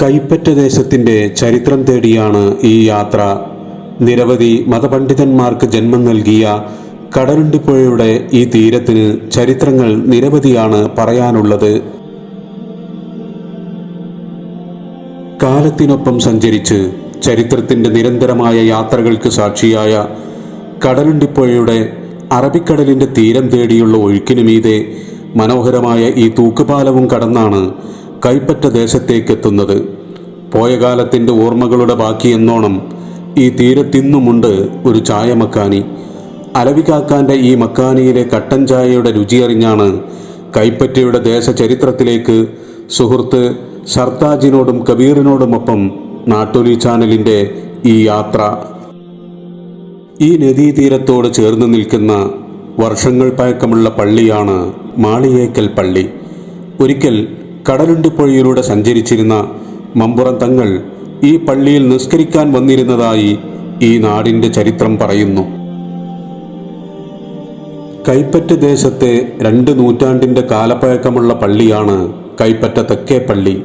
കൈപ്പറ്റ ദേശത്തിന്റെ ചരിത്രം തേടിയാണ് ഈ യാത്ര. നിരവധി മതപണ്ഡിതന്മാർക്ക് ജന്മം നൽകിയ കടലുണ്ടിപ്പുഴയുടെ ഈ തീരത്തിന് ചരിത്രങ്ങൾ നിരവധിയാണ് പറയാനുള്ളത്. കാലത്തിനൊപ്പം സഞ്ചരിച്ച് ചരിത്രത്തിന്റെ നിരന്തരമായ യാത്രകൾക്ക് സാക്ഷിയായ കടലുണ്ടിപ്പുഴയുടെ അറബിക്കടലിന്റെ തീരം തേടിയുള്ള ഒഴുക്കിനു മീതെ മനോഹരമായ ഈ തൂക്കുപാലവും കടന്നാണ് കൈപ്പറ്റ ദേശത്തേക്കെത്തുന്നത്. പോയ കാലത്തിന്റെ ഓർമ്മകളുടെ ബാക്കി എന്നോണം ഈ തീരത്തിന്നുമുണ്ട് ഒരു ചായ മക്കാനി അലവികാക്കാന്റെ ഈ മക്കാനിയിലെ കട്ടൻ ചായയുടെ രുചിയറിഞ്ഞാണ് കൈപ്പറ്റയുടെ ദേശചരിത്രത്തിലേക്ക് സുഹൃത്ത് സർത്താജിനോടും കബീറിനോടുമൊപ്പം നാട്ടൊലി ചാനലിന്റെ ഈ യാത്ര. ഈ നദീതീരത്തോട് ചേർന്ന് നിൽക്കുന്ന വർഷങ്ങൾ പഴക്കമുള്ള പള്ളിയാണ് മാളിയേക്കൽ പള്ളി. ഒരിക്കൽ കടലുണ്ടിപ്പുഴയിലൂടെ സഞ്ചരിച്ചിരുന്ന മമ്പുറം തങ്ങൾ ഈ പള്ളിയിൽ നിസ്കരിക്കാൻ വന്നിരുന്നതായി ഈ നാടിന്റെ ചരിത്രം പറയുന്നു. കൈപ്പറ്റ ദേശത്തെ രണ്ട് നൂറ്റാണ്ടിന്റെ കാലപ്പഴക്കമുള്ള പള്ളിയാണ് കൈപ്പറ്റ തെക്കേ പള്ളി.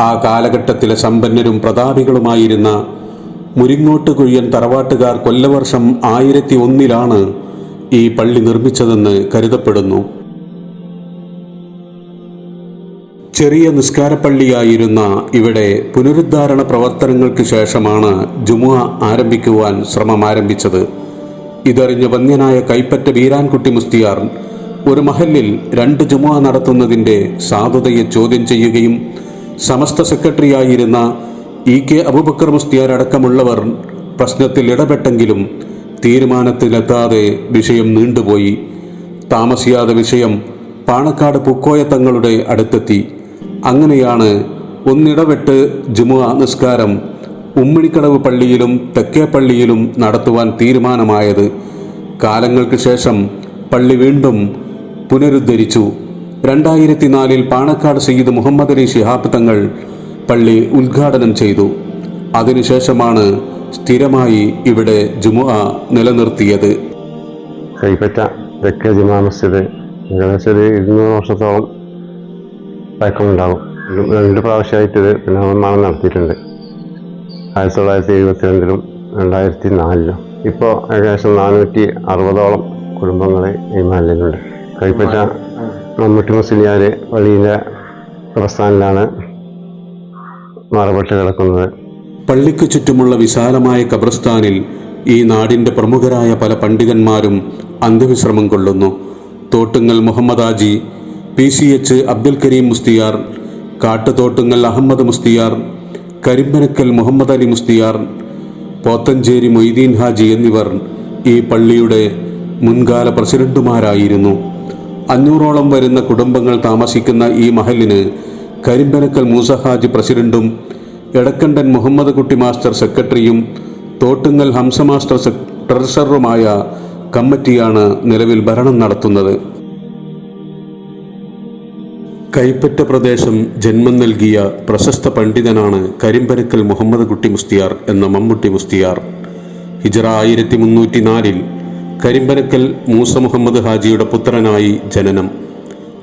ആ കാലഘട്ടത്തിലെ സമ്പന്നരും പ്രതാപികളുമായിരുന്ന മുരിങ്ങോട്ട് കുഴിയൻ തറവാട്ടുകാർ കൊല്ലവർഷം ആയിരത്തി ഒന്നിലാണ് ഈ പള്ളി നിർമ്മിച്ചതെന്ന് കരുതപ്പെടുന്നു. ചെറിയ നിസ്കാരപ്പള്ളിയായിരുന്ന ഇവിടെ പുനരുദ്ധാരണ പ്രവർത്തനങ്ങൾക്ക് ശേഷമാണ് ജുമുഅ ആരംഭിക്കുവാൻ ശ്രമം ആരംഭിച്ചത് ഇതറിഞ്ഞ വന്യനായ കൈപ്പറ്റ വീരാൻകുട്ടി മുസ്തിയാർ ഒരു മഹലിൽ രണ്ട് ജുമുഅ നടത്തുന്നതിന്റെ സാധുതയെ ചോദ്യം ചെയ്യുകയും സമസ്ത സെക്രട്ടറിയായിരുന്ന ഇ കെ അബുബക്കർ മുസ്തിയാർ അടക്കമുള്ളവർ പ്രശ്നത്തിൽ ഇടപെട്ടെങ്കിലും തീരുമാനത്തിലെത്താതെ വിഷയം നീണ്ടുപോയി. താമസിയാതെ വിഷയം പാണക്കാട് പൂക്കോയ തങ്ങളുടെ അടുത്തെത്തി. അങ്ങനെയാണ് ഒന്നിടവിട്ട് ജുമുഅ നിസ്കാരം ഉമ്മിണിക്കടവ് പള്ളിയിലും തെക്കേ പള്ളിയിലും നടത്തുവാൻ തീരുമാനമായത്. കാലങ്ങൾക്ക് ശേഷം പള്ളി വീണ്ടും പുനരുദ്ധരിച്ചു. രണ്ടായിരത്തി നാലിൽ പാണക്കാട് സയ്യിദ് മുഹമ്മദ് അലി ശിഹാബ് തങ്ങൾ പള്ളി ഉദ്ഘാടനം ചെയ്തു. അതിനുശേഷമാണ് സ്ഥിരമായി ഇവിടെ ജുമുഅ നിലനിർത്തിയത്. കൈപ്പറ്റ തെക്കേ ജുമാ മസ്ജിദ്. ഏകദേശം ഒരു ഇരുന്നൂറ് വർഷത്തോളം പഴക്കമുണ്ടാകും ഒരു രണ്ട് പ്രാവശ്യമായിട്ട് ഇത് പുനർനിർമ്മാണം നടത്തിയിട്ടുണ്ട്. ആയിരത്തി തൊള്ളായിരത്തി എഴുപത്തിരണ്ടിലും രണ്ടായിരത്തി നാലിലും ഇപ്പോൾ ഏകദേശം നാനൂറ്റി അറുപതോളം കുടുംബങ്ങളെ ഈ മലയിലുണ്ട് കൈപ്പറ്റ മമ്മൂട്ടി മുസ്ലിയാർ പള്ളിയിലെ പ്രസ്ഥാനിലാണ് മറപ്പെട്ട് കിടക്കുന്നത്. പള്ളിക്ക് ചുറ്റുമുള്ള വിശാലമായ കബ്രസ്ഥാനിൽ ഈ നാടിന്റെ പ്രമുഖരായ പല പണ്ഡിതന്മാരും അന്ത്യവിശ്രമം കൊള്ളുന്നു. Thottungal Muhammad Haji P C H Abdul Karim Musliyar Kattuthottungal Ahammad Musliyar Karimpanakkal Muhammad Ali Musliyar Pothancheri Moideen Haji എന്നിവർ ഈ പള്ളിയുടെ മുൻകാല പ്രസിഡന്റുമാരായിരുന്നു. അഞ്ഞൂറോളം വരുന്ന കുടുംബങ്ങൾ താമസിക്കുന്ന ഈ മഹലിന് കരിമ്പനക്കൽ മൂസ ഹാജി പ്രസിഡന്റും എടക്കണ്ടൻ മുഹമ്മദ് കുട്ടി മാസ്റ്റർ സെക്രട്ടറിയും തോട്ടുങ്ങൽ ഹംസ മാസ്റ്റർ ട്രഷററുമായ കമ്മിറ്റിയാണ് നിലവിൽ ഭരണം നടത്തുന്നത്. കൈപ്പറ്റ പ്രദേശം ജന്മം നൽകിയ പ്രശസ്ത പണ്ഡിതനാണ് കരിമ്പരക്കൽ മുഹമ്മദ് കുട്ടി മുസ്തിയാർ എന്ന മമ്മൂട്ടി മുസ്തിയാർ. ഹിജറ ആയിരത്തി മുന്നൂറ്റി നാലിൽ കരിമ്പനക്കൽ മൂസ മുഹമ്മദ് ഹാജിയുടെ പുത്രനായി ജനനം.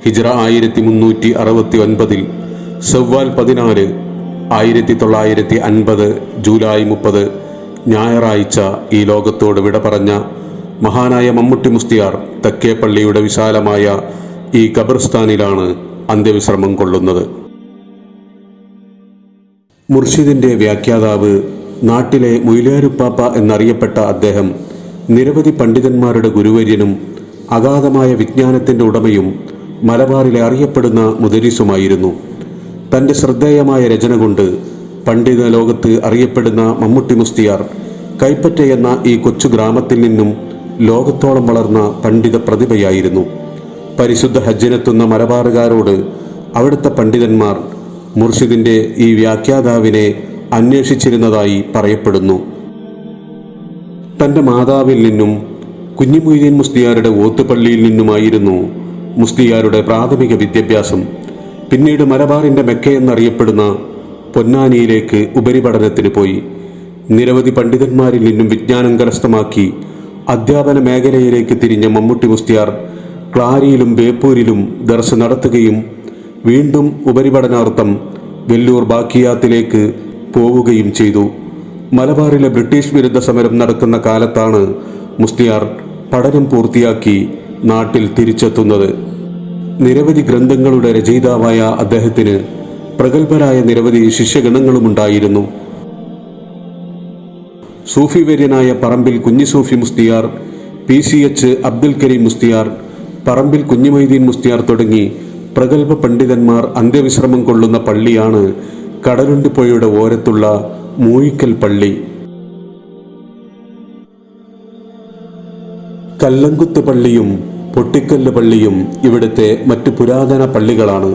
ഹിജറ ആയിരത്തി മുന്നൂറ്റി അറുപത്തി ഒൻപതിൽ സെവ്വാൽ പതിനാല് ആയിരത്തി തൊള്ളായിരത്തി അൻപത് ജൂലൈ മുപ്പത് ഞായറാഴ്ച ഈ ലോകത്തോട് വിട പറഞ്ഞ മഹാനായ മമ്മൂട്ടി മുസ്തിയാർ തക്കേപ്പള്ളിയുടെ വിശാലമായ ഈ ഖബർസ്ഥാനിലാണ് അന്ത്യവിശ്രമം കൊള്ളുന്നത്. മുർഷിദിന്റെ വ്യാഖ്യാതാവ് നാട്ടിലെ മൊയിലാരുപ്പാപ്പ എന്നറിയപ്പെട്ട അദ്ദേഹം നിരവധി പണ്ഡിതന്മാരുടെ ഗുരുവര്യനും അഗാധമായ വിജ്ഞാനത്തിന്റെ ഉടമയും മലബാറിലെ അറിയപ്പെടുന്ന മുദരിസുമായിരുന്നു. തന്റെ ശ്രദ്ധേയമായ രചന കൊണ്ട് പണ്ഡിത ലോകത്ത് അറിയപ്പെടുന്ന മമ്മൂട്ടി മുസ്തിയാർ കൈപ്പറ്റ എന്ന ഈ കൊച്ചു ഗ്രാമത്തിൽ നിന്നും ലോകത്തോളം വളർന്ന പണ്ഡിത പ്രതിഭയായിരുന്നു. പരിശുദ്ധ ഹജ്ജിനെത്തുന്ന മലബാറുകാരോട് അവിടുത്തെ പണ്ഡിതന്മാർ മുർഷിദിന്റെ ഈ വ്യാഖ്യാതാവിനെ അന്വേഷിച്ചിരുന്നതായി പറയപ്പെടുന്നു. തന്റെ മാതാവിൽ നിന്നും കുഞ്ഞിമൊയ്തീൻ മുസ്തിയാരുടെ ഓത്തുപള്ളിയിൽ നിന്നുമായിരുന്നു മുസ്തിയാരുടെ പ്രാഥമിക വിദ്യാഭ്യാസം. പിന്നീട് മലബാറിന്റെ മെക്ക എന്നറിയപ്പെടുന്ന പൊന്നാനിയിലേക്ക് ഉപരിപഠനത്തിന് പോയി. നിരവധി പണ്ഡിതന്മാരിൽ നിന്നും വിജ്ഞാനം കരസ്ഥമാക്കി അധ്യാപന മേഖലയിലേക്ക് തിരിഞ്ഞ മമ്മൂട്ടി മുസ്തിയാർ ക്ലാരിയിലും ബേപ്പൂരിലും ദർശ നടത്തുകയും വീണ്ടും ഉപരിപഠനാർത്ഥം വെല്ലൂർ ബാക്കിയാത്തിലേക്ക് പോവുകയും ചെയ്തു. മലബാറിലെ ബ്രിട്ടീഷ് വിരുദ്ധ സമരം നടക്കുന്ന കാലത്താണ് മുസ്ലിയാർ പഠനം പൂർത്തിയാക്കി നാട്ടിൽ തിരിച്ചെത്തുന്നത്. നിരവധി ഗ്രന്ഥങ്ങളുടെ രചയിതാവായ അദ്ദേഹത്തിന് പ്രഗത്ഭരായ നിരവധി ശിഷ്യഗണങ്ങളുമുണ്ടായിരുന്നു. സൂഫി വര്യനായ Parambil Kunhi Sufi Musliyar P C H Abdul Karim Musliyar Parambil Kunhimoideen Musliyar തുടങ്ങി പ്രഗത്ഭ പണ്ഡിതന്മാർ അന്ത്യവിശ്രമം കൊള്ളുന്ന പള്ളിയാണ് കടലുണ്ടിപ്പുഴയുടെ ഓരത്തുള്ള മൂയിക്കൽ പള്ളി. കല്ലങ്കുത്ത് പള്ളിയും പൊട്ടിക്കല്ല് പള്ളിയും ഇവിടുത്തെ മറ്റു പുരാതന പള്ളികളാണ്.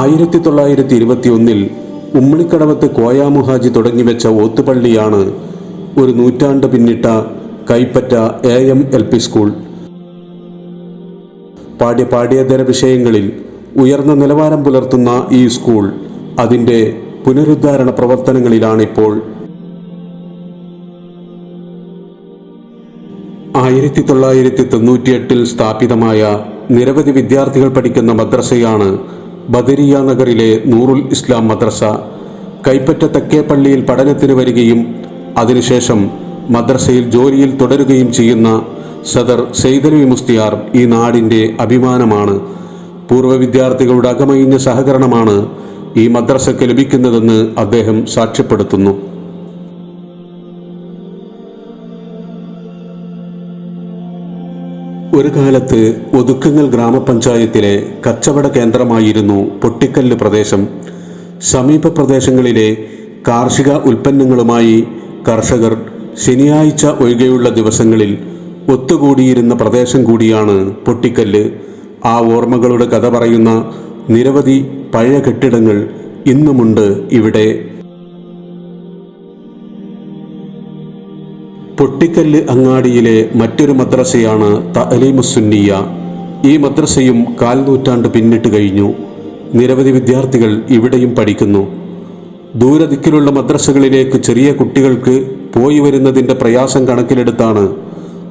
ആയിരത്തി തൊള്ളായിരത്തി ഇരുപത്തി ഒന്നിൽ ഉമ്മളിക്കടവത്ത് കോയാമുഹാജി തുടങ്ങിവെച്ച ഓത്തുപള്ളിയാണ് ഒരു നൂറ്റാണ്ട് പിന്നിട്ട Kaipatta A M L P school. പാഠ്യ പാഠ്യേതര വിഷയങ്ങളിൽ ഉയർന്ന നിലവാരം പുലർത്തുന്ന ഈ സ്കൂൾ അതിന്റെ പുനരുദ്ധാരണ പ്രവർത്തനങ്ങളിലാണിപ്പോൾ. ആയിരത്തി തൊള്ളായിരത്തി തൊണ്ണൂറ്റിയെട്ടിൽ സ്ഥാപിതമായ നിരവധി വിദ്യാർത്ഥികൾ പഠിക്കുന്ന മദ്രസയാണ് ബദരിയ നഗറിലെ നൂറുൽ ഇസ്ലാം മദ്രസ കൈപ്പറ്റ തെക്കേപ്പള്ളിയിൽ പഠനത്തിന് വരികയും അതിനുശേഷം മദ്രസയിൽ ജോലിയിൽ തുടരുകയും ചെയ്യുന്ന സദർ സെയ്തലവി മുസ്തിയാർ ഈ നാടിന്റെ അഭിമാനമാണ്. പൂർവ വിദ്യാർത്ഥികളുടെ അകമയിഞ്ഞ സഹകരണമാണ് ഈ മദ്രസയ്ക്ക് ലഭിക്കുന്നതെന്ന് അദ്ദേഹം സാക്ഷ്യപ്പെടുത്തുന്നു. ഒരു കാലത്ത് ഒതുക്കങ്ങൾ ഗ്രാമപഞ്ചായത്തിലെ കച്ചവട കേന്ദ്രമായിരുന്നു പൊട്ടിക്കല്ല് പ്രദേശം. സമീപ പ്രദേശങ്ങളിലെ കാർഷിക ഉൽപ്പന്നങ്ങളുമായി കർഷകർ ശനിയാഴ്ച ഒഴികെയുള്ള ദിവസങ്ങളിൽ ഒത്തുകൂടിയിരുന്ന പ്രദേശം കൂടിയാണ് പൊട്ടിക്കല്ല്. ആ ഓർമ്മകളുടെ കഥ പറയുന്ന നിരവധി പഴയ കെട്ടിടങ്ങൾ ഇന്നുമുണ്ട് ഇവിടെ. പൊട്ടിക്കല്ല് അങ്ങാടിയിലെ മറ്റൊരു മദ്രസയാണ് തലീമുസുന്നിയ ഈ മദ്രസയും കാൽ നൂറ്റാണ്ട് പിന്നിട്ട് കഴിഞ്ഞു. നിരവധി വിദ്യാർത്ഥികൾ ഇവിടെയും പഠിക്കുന്നു. ദൂരദിക്കിലുള്ള മദ്രസകളിലേക്ക് ചെറിയ കുട്ടികൾക്ക് പോയി വരുന്നതിന്റെ പ്രയാസം കണക്കിലെടുത്താണ്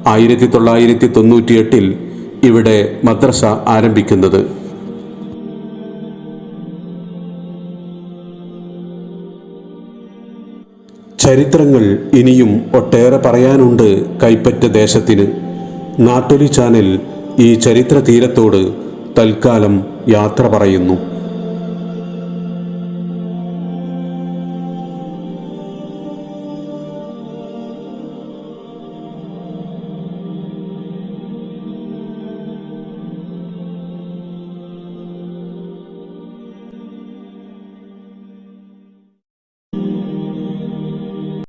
ആയിരത്തി തൊള്ളായിരത്തി തൊണ്ണൂറ്റിയെട്ടിൽ ഇവിടെ മദ്രസ ആരംഭിക്കുന്നത്. ചരിത്രങ്ങൾ ഇനിയും ഒട്ടേറെ പറയാനുണ്ട് കൈപ്പറ്റ ദേശത്തിന്. നാട്ടൊലി ചാനൽ ഈ ചരിത്ര തീരത്തോട് തൽക്കാലം യാത്ര പറയുന്നു.